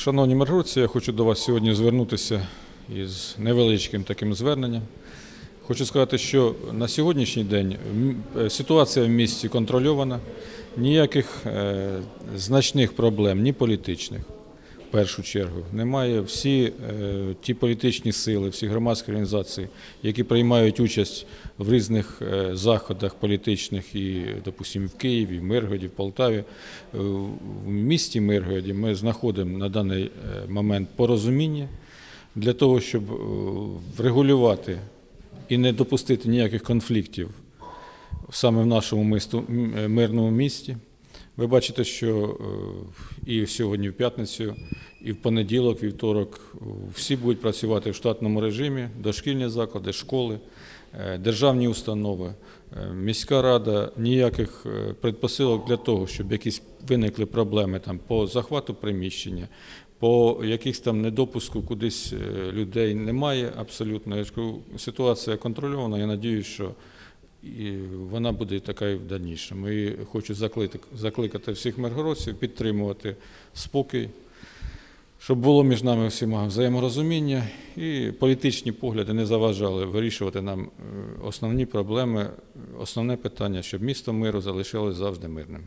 Шановні миргородці, я хочу до вас сьогодні звернутися із невеличким таким зверненням. Хочу сказати, що на сьогоднішній день е, ситуація в місті контрольована, ніяких е, значних проблем, ні політичних, першу чергу, немає. Всі е, ті політичні сили, всі громадські організації, які приймають участь в різних е, заходах політичних і, допустимо, в Києві, в Миргоді, в Полтаві, е, в місті Миргоді ми знаходимо на даний момент порозуміння для того, щоб врегулювати і не допустити ніяких конфліктів саме в нашому мирному місті. Ви бачите, що і сьогодні, в п'ятницю, і в понеділок, вівторок всі будуть працювати в штатному режимі, дошкільні заклади, школи, е, державні установи, Е, міська рада, ніяких е, предпосилок для того, щоб якісь виникли проблеми там, по захвату приміщення, по якихось там недопуску кудись людей немає абсолютно. Я кажу, ситуація контрольована. Я надіюсь, що і вона буде така і в дальнішому. І хочу закликати всіх миргородців підтримувати спокій, щоб було між нами всіма взаєморозуміння і політичні погляди не заважали вирішувати нам е, основні проблеми, основне питання, щоб місто миру залишилось завжди мирним.